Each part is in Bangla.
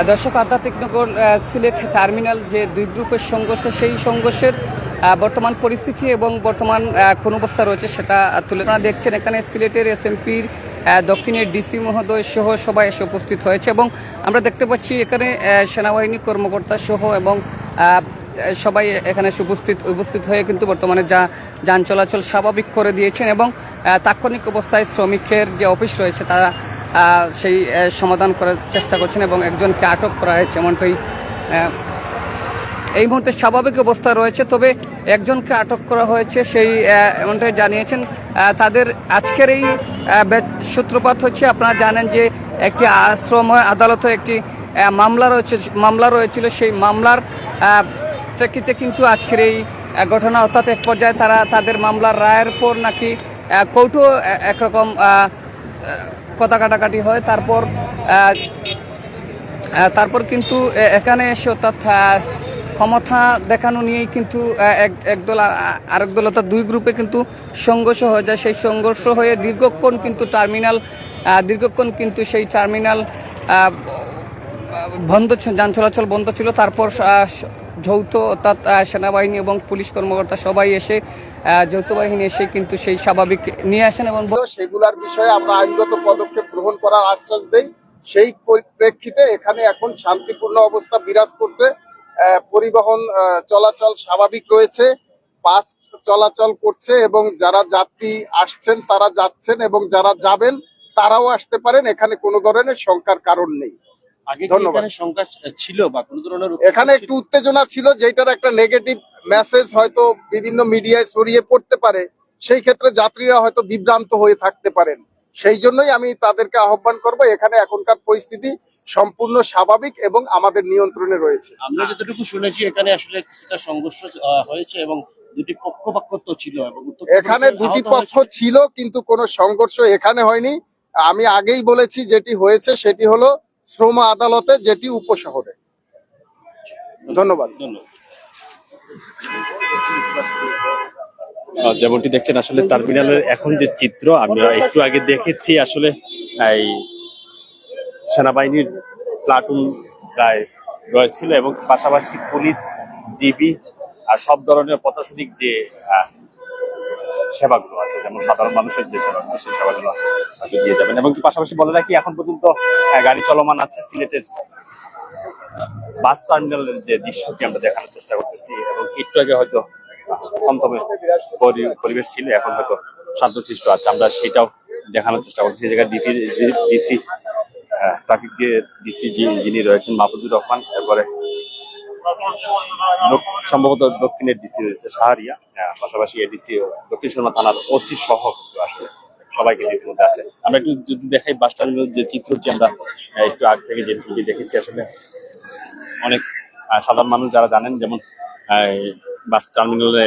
দর্শক, আধ্যাত্মিক নগর সিলেট টার্মিনাল যে দুই গ্রুপের সংঘর্ষ, সেই সংঘর্ষের বর্তমান পরিস্থিতি এবং বর্তমান কোন অবস্থা রয়েছে সেটা তুলে আপনারা দেখছেন এখানে সিলেটের এসএমপির দক্ষিণের ডিসি মহোদয় সহ সবাই এসে উপস্থিত হয়েছে এবং আমরা দেখতে পাচ্ছি এখানে সেনাবাহিনী কর্মকর্তা সহ এবং সবাই এখানে উপস্থিত উপস্থিত হয়ে কিন্তু বর্তমানে যা, যান চলাচল স্বাভাবিক করে দিয়েছেন এবং তাৎক্ষণিক অবস্থায় শ্রমিকের যে অফিস রয়েছে, তারা সেই সমাধান করার চেষ্টা করছেন এবং একজনকে আটক করা হয়েছে, এমনটাই এই মুহূর্তে স্বাভাবিক অবস্থা রয়েছে, তবে একজনকে আটক করা হয়েছে, সেই এমনটাই জানিয়েছেন। তাদের আজকের এই সূত্রপাত হচ্ছে, আপনারা জানেন যে একটি আশ্রম আদালতে একটি মামলা রয়েছে, মামলা রয়েছিল, সেই মামলার প্রেক্ষিতে কিন্তু আজকের এই ঘটনা, অর্থাৎ এক পর্যায়ে তারা তাদের মামলার রায়ের পর নাকি কৌটো একরকম কথা কাটাকাটি হয়। তারপর তারপর কিন্তু এখানে এসে অর্থাৎ ক্ষমতা দেখানো নিয়েই কিন্তু এক, একদল আরেক দল অর্থাৎ দুই গ্রুপে কিন্তু সংঘর্ষ হয়ে যায়। সেই সংঘর্ষ হয়ে দীর্ঘক্ষণ কিন্তু টার্মিনাল দীর্ঘক্ষণ কিন্তু সেই টার্মিনাল বন্ধ যান চলাচল বন্ধ ছিল। তারপর যৌথ অর্থাৎ সেনাবাহিনী এবং পুলিশ কর্মকর্তা সবাই এসে যৌথ বাহিনী এসে কিন্তু সেই স্বাভাবিক নিয়ে আসেন এবং সেগুলার বিষয়ে আমরা আইনগত পদক্ষেপ গ্রহণ করার আশ্বাস দেই। সেই পরিপ্রেক্ষিতে এখানে এখন শান্তিপূর্ণ অবস্থা বিরাজ করছে। পরিবহন চলাচল স্বাভাবিক রয়েছে, বাস চলাচল করছে এবং যারা যাত্রী আসছেন, তারা যাচ্ছেন এবং যারা যাবেন, তারাও আসতে পারেন। এখানে কোনো ধরনের শঙ্কার কারণ নেই। ধন্যবাদ। এখানে একটু উত্তেজনা ছিল যেটার একটা নেগেটিভ মেসেজ হয়তো বিভিন্ন মিডিয়ায় ছড়িয়ে পড়তে পারে। সেই ক্ষেত্রে যাত্রীরা হয়তো বিভ্রান্ত হয়ে থাকতে পারেন। সেই জন্যই আমি তাদেরকে আহ্বান করব এখানে এখনকার পরিস্থিতি সম্পূর্ণ স্বাভাবিক এবং আমাদের নিয়ন্ত্রণে রয়েছে। আমরা যতটুকু শুনেছি এখানে আসলে কিছুটা সংঘর্ষ হয়েছে এবং দুটি পক্ষপাক্ষত্ব ছিল এখানে দুটি পক্ষ ছিল কিন্তু কোনো সংঘর্ষ এখানে হয়নি। আমি আগেই বলেছি যেটি হয়েছে সেটি হলো শ্রম আদালতে যেটি উপশহরে। ধন্যবাদ। যেমনটি দেখছেন, আসলে টার্মিনালের এখন যে চিত্র আমরা একটু আগে দেখেছি, আসলে এই সেনাবাহিনীর প্লাটুন প্রায় রয়েছিল এবং পাশাপাশি পুলিশ, ডিবি, আর সব ধরনের প্রশাসনিক যে সেবাগুলো আছে, যেমন সাধারণ মানুষের যে সেবাগুলো সেই সেবাগুলো হয়তো দিয়ে যাবেন। এবং কি পাশাপাশি বলে রাখি, এখন পর্যন্ত গাড়ি চলমান আছে সিলেটের বাস টার্মিনালের যে দৃশ্যটি আমরা দেখানোর চেষ্টা করতেছি, এবং একটু আগে হয়তো থমথমে পরি- পরিবেশ ছিল, এখন হয়তো শান্তশিষ্ট আছে। আমরা সেটাও দেখানোর চেষ্টা করছি। জায়গায় ডিসি ট্রাফিক যে ডিসি যিনি রয়েছেন, মাহফুজুর রহমান, এরপরে সম্ভবত দক্ষিণের ডিসি রয়েছে শাহরিয়া আহ, পাশাপাশি এডিসি দক্ষিণ সুরমা থানার ওসি সহ আসলে সবাইকে ইতিমধ্যে আছে। আমরা একটু যদি দেখাই বাস টার্মিনাল যে চিত্রটি আমরা একটু আগ থেকে যে দেখেছি আসলে অনেক সাধারণ মানুষ যারা জানেন যেমন বাস টার্মিনালে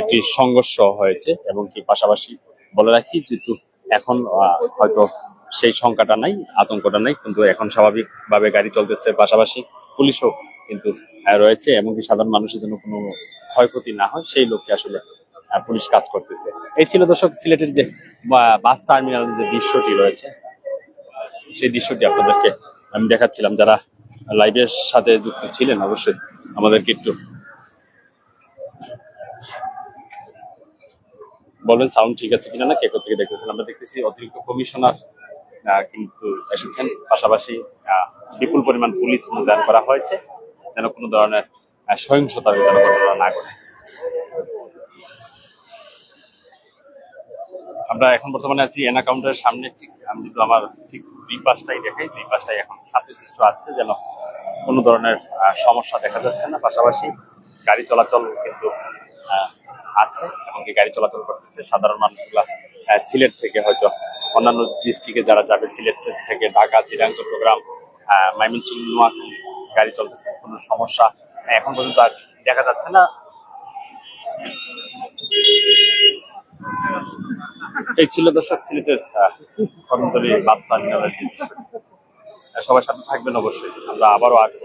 একটি সংঘর্ষ হয়েছে এবং কি পাশাপাশি বলে রাখি যেহেতু এখন হয়তো সেই সংখ্যাটা নাই আতঙ্কটা নাই কিন্তু এখন স্বাভাবিকভাবে গাড়ি চলতেছে। পাশাপাশি পুলিশও কিন্তু রয়েছে এবং কি সাধারণ মানুষের জন্য কোনো ক্ষয়ক্ষতি না হয়, সেই লক্ষ্যে আসলে পুলিশ কাজ করতেছে। এই ছিল দর্শক সিলেটের যে বাস টার্মিনালের যে দৃশ্যটি রয়েছে, সেই দৃশ্যটি আপনাদেরকে আমি দেখাচ্ছিলাম। যারা লাইভের সাথে যুক্ত ছিলেন, অবশ্যই আমাদেরকে একটু বলবেন সাউন্ড ঠিক আছে কিনা না, কে থেকে দেখতেছেন? আমরা দেখতেছি অতিরিক্ত কমিশনার কিন্তু এসেছেন। পাশাপাশি বিপুল পরিমাণ পুলিশ মোতায়েন করা হয়েছে। যেন কোনো ধরনের সহিংসতার যেন ঘটনা না ঘটে। আমরা এখন বর্তমানে আছি এনা কাউন্টারের সামনে, ঠিক, আমি যদি আমার ঠিক দুই পাশটাই দেখাই, দুই পাশটাই এখন শান্তিশিষ্ট আছে, যেন কোনো ধরনের সমস্যা দেখা যাচ্ছে না। পাশাপাশি গাড়ি চলাচল কিন্তু আছে এবং কি গাড়ি চলাচল করতেছে সাধারণ মানুষগুলা সিলেট থেকে হয়তো অন্যান্য ডিস্ট্রিক্টে যারা যাবে, সিলেট থেকে ঢাকা চিরাং চট্টগ্রাম ময়মনসিংহ গাড়ি চলতেছে, কোনো সমস্যা এখন পর্যন্ত আর দেখা যাচ্ছে না। এই ছিল দর্শক সিলেটের কর্মতলী বাস টার্মিনালের সবার সাথে থাকবেন অবশ্যই। আমরা আবারও আসব।